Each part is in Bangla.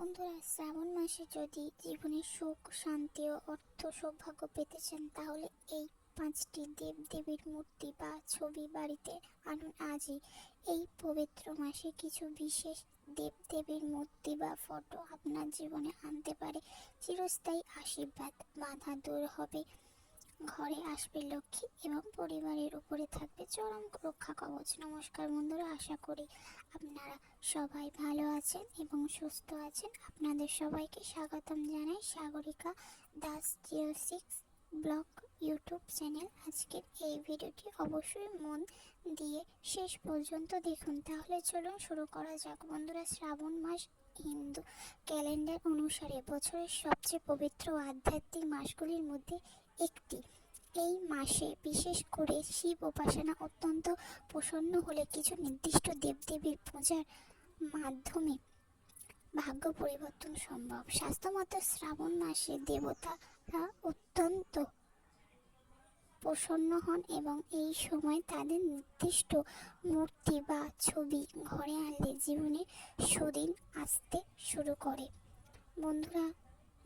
বন্ধুরা, শ্রাবণ মাসে যদি জীবনে সুখ, শান্তি ও অর্থ সৌভাগ্য পেতে চান, তাহলে এই পাঁচটি দেব দেবীর মূর্তি বা ছবি বাড়িতে আনুন আজই। এই পবিত্র মাসে কিছু বিশেষ দেব দেবীর মূর্তি বা ফটো আপনার জীবনে আনতে পারে। চিরস্থায়ী আশীর্বাদ, বাধা দূর হবে। ঘরে আসবে লক্ষ্মী এবং পরিবারের উপরে থাকবে চরম রক্ষা কবচ। নমস্কার বন্ধুরা, আশা করি আপনারা সবাই ভালো আছেন এবং সুস্থ আছেন। আপনাদের সবাইকে স্বাগতম জানাই Sagarika Das zero six blog YouTube channel. আজকের এই ভিডিওটি অবশ্যই মন দিয়ে শেষ পর্যন্ত দেখুন। তাহলে চলুন শুরু করা যাক। বন্ধুরা, শ্রাবণ মাস হিন্দু ক্যালেন্ডার অনুসারে বছরের সবচেয়ে পবিত্র আধ্যাত্মিক মাসগুলির মধ্যে একটি। এই মাসে বিশেষ করে শিব উপাসনা অত্যন্ত প্রসন্ন হলে কিছু নির্দিষ্ট দেবদেবীর পূজার মাধ্যমে ভাগ্য পরিবর্তন সম্ভব। স্বাস্থ্যমত শ্রাবণ মাসে দেবতারা অত্যন্ত প্রসন্ন হন এবং এই সময় তাদের নির্দিষ্ট মূর্তি বা ছবি ঘরে আনলে জীবনে সুদিন আসতে শুরু করে। বন্ধুরা,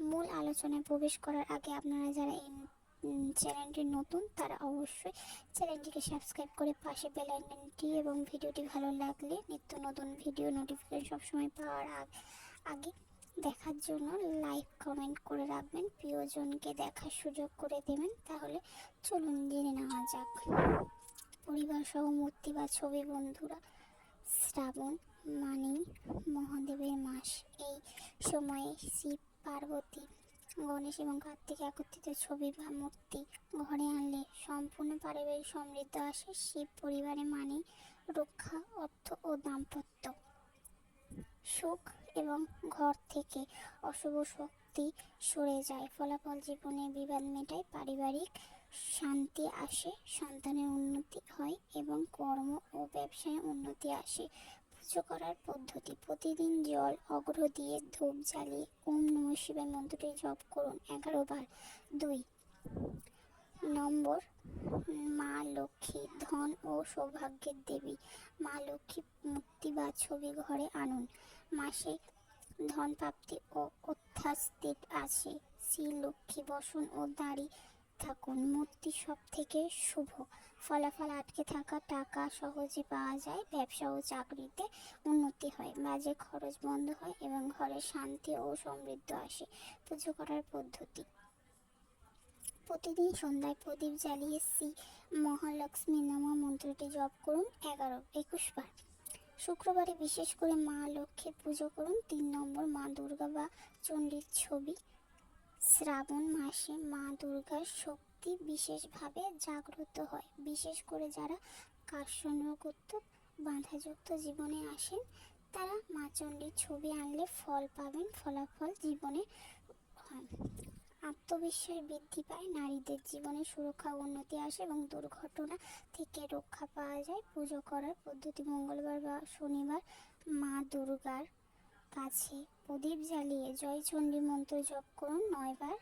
মূল আলোচনায় প্রবেশ করার আগে আপনারা যারা এই চ্যানেলটি নতুন, তারা অবশ্যই চ্যানেলটিকে সাবস্ক্রাইব করে পাশে বেল আইকনটি এবং ভিডিওটি ভালো লাগলে নিত্য নতুন ভিডিও নোটিফিকেশন সবসময় পাওয়ার আগ- দেখার জন্য লাইক কমেন্ট করে রাখবেন। প্রিয়জনকে দেখার সুযোগ করে দেবেন। তাহলে চলুন জেনে নেওয়া যাক। পরিবার সহ মূর্তি বা ছবি বন্ধুরা, শ্রাবণ মানেই মহাদেবের মাস। এই সময়ে শিব পার্বতী গণেশ এবং কার্তিক একত্রিত ছবি বা মূর্তি ঘরে আনলে সম্পূর্ণ পারিবারিক সমৃদ্ধ আসে শিব পরিবারে মানে রক্ষা, অর্থ ও দাম্পত্য। সুখ এবং ঘর থেকে অশুভ শক্তি সরে যায়, ফলাফল জীবনে বিবাদ মেটায়, পারিবারিক শান্তি আসে, সন্তানের উন্নতি হয় এবং কর্ম ও ব্যবসায় উন্নতি আসে। পুজো করার পদ্ধতি। প্রতিদিন জল অগ্র দিয়ে ধূপ জ্বালিয়ে ওম নম শিবায় মন্ত্রটি জপ করুন। এগারো বার। দুই। নম্বর। মা লক্ষ্মী ধন ও সৌভাগ্যের দেবী। মা লক্ষ্মী মূর্তি বা ছবি ঘরে আনুন। মাসে ধন প্রাপ্তি ও অত্যাস্তিত আছে। শ্রী লক্ষ্মী বসন ও দাড়ি থাকুন। মূর্তি সব থেকে শুভ। ফলাফল আটকে থাকা টাকা সহজে পাওয়া যায়, ব্যবসা ও চাকরিতে উন্নতি হয়। বাজে খরচ বন্ধ হয় এবং ঘরে শান্তি ও সমৃদ্ধ আসে। পুজো করার পদ্ধতি। প্রতিদিন সন্ধ্যায় প্রদীপ জ্বালিয়ে শ্রী মহালক্ষ্মী নমা মন্ত্রটি জপ করুন এগারো, একুশ বার। শুক্রবারে বিশেষ করে মা লক্ষ্মীর পুজো করুন। তিন নম্বর মা দুর্গা বা চণ্ডীর ছবি। শ্রাবণ মাসে মা দুর্গার শক্তি বিশেষভাবে জাগ্রত হয়। বিশেষ করে যারা কার্ষণগত বাঁধাযুক্ত জীবনে আসেন, তারা মা চণ্ডীর ছবি আনলে ফল পাবেন, ফলাফল জীবনে আত্মবিশ্বাস বৃদ্ধি পায়, নারীদের জীবনে সুরক্ষা উন্নতি আসে এবং দুর্ঘটনা থেকে রক্ষা পাওয়া যায়। পুজো করার পদ্ধতি মঙ্গলবার বা শনিবার মা দুর্গার কাছে প্রদীপ জ্বালিয়ে জয় চণ্ডী মন্ত্র জপ করুন নয়বার।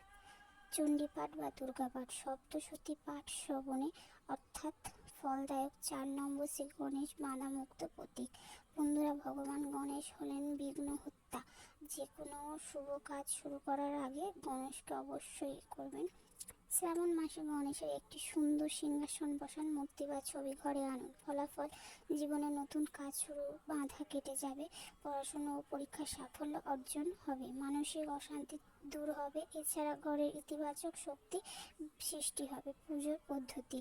চণ্ডী পাঠ বা দুর্গা পাঠ সপ্তশতী পাঠ, শ্রবণে অর্থাৎ ফলদায়ক চার নম্বর শ্রী গণেশ বাধামুক্ত প্রতীক। বন্ধুরা, ভগবান গণেশ হলেন বিঘ্ন হত্যা। যে কোনো শুভ কাজ শুরু করার আগে গণেশকে অবশ্যই করবেন। শ্রাবণ মাসে গণেশের একটি সুন্দর সিংহাসন বসান মূর্তি বা ছবি ঘরে আনুন। ফলাফল, জীবনে নতুন কাজ শুরু, বাধা কেটে যাবে, পড়াশুনো ও পরীক্ষার সাফল্য অর্জন হবে, মানসিক অশান্তি দূর হবে, এছাড়া ঘরের ইতিবাচক শক্তি সৃষ্টি হবে, পুজোর পদ্ধতি।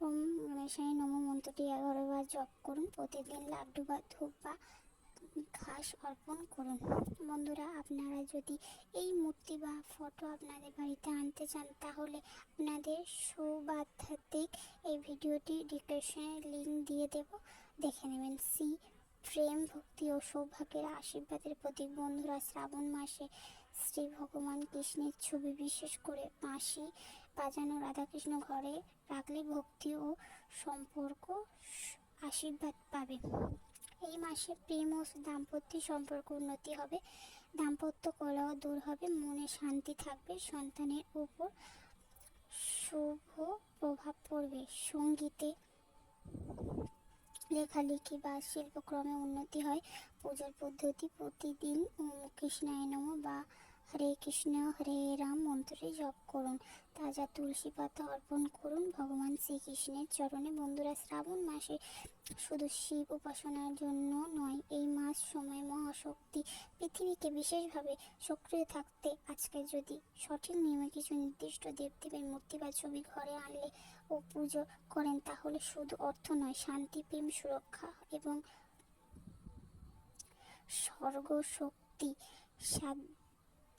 ওম গণেশায় নম, মন্ত্রটি এগারো বার জপ করুন, প্রতিদিন লাড্ডু বা ধূপ বা ঘাস অর্পণ করুন। বন্ধুরা, আপনারা যদি এই মূর্তি বা ফটো আপনাদের বাড়িতে আনতে চান, তাহলে আপনাদের সৌবাধ্যাত্মিক এই ভিডিওটি ডিসক্রিপশনে লিঙ্ক দিয়ে দেব। দেখে নেবেন সি প্রেম, ভক্তি ও সৌভাগ্যের আশীর্বাদের প্রতীক। বন্ধুরা, শ্রাবণ মাসে শ্রী ভগবান কৃষ্ণের ছবি বিশেষ করে বাঁশি বাজানো, রাধাকৃষ্ণ ঘরে রাখলে ভক্তি ও সম্পর্ক আশীর্বাদ পাবে। এই মাসে প্রেম ও দাম্পত্য সম্পর্ক উন্নতি হবে। দাম্পত্য কলহ দূর হবে, মনে শান্তি থাকবে, সন্তানের উপর শুভ প্রভাব পড়বে। সঙ্গীতে লেখালেখি বা শিল্পক্রমে উন্নতি হয়। পূজার পদ্ধতি প্রতিদিন কৃষ্ণায়নম কৃষ্ণায় নম বা হরে কৃষ্ণ, হরে রাম, মন্ত্রে জপ করুন। তাজা তুলসী পাতা অর্পণ করুন। ভগবান শ্রীকৃষ্ণের চরণে বন্ধুরা, শ্রাবণ মাসে শুধু শিব উপাসনার জন্য নয়, এই মাস সময় মহাশক্তি পৃথিবীকে বিশেষভাবে সক্রিয় থাকতে আজকে যদি সঠিক নিয়মে কিছু নির্দিষ্ট দেবদেবের মূর্তি বা ছবি ঘরে আনলে ও পুজো করেন, তাহলে শুধু অর্থ নয়, শান্তি, প্রেম, সুরক্ষা এবং স্বর্গ শক্তি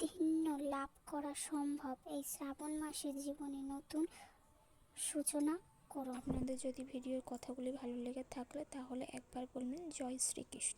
সাধিন্য লাভ করা সম্ভব। এই শ্রাবণ মাসের জীবনে নতুন সূচনা করো। আপনাদের যদি ভিডিওর কথাগুলি ভালো লেগে থাকলে তাহলে একবার বলবেন, জয় শ্রীকৃষ্ণ।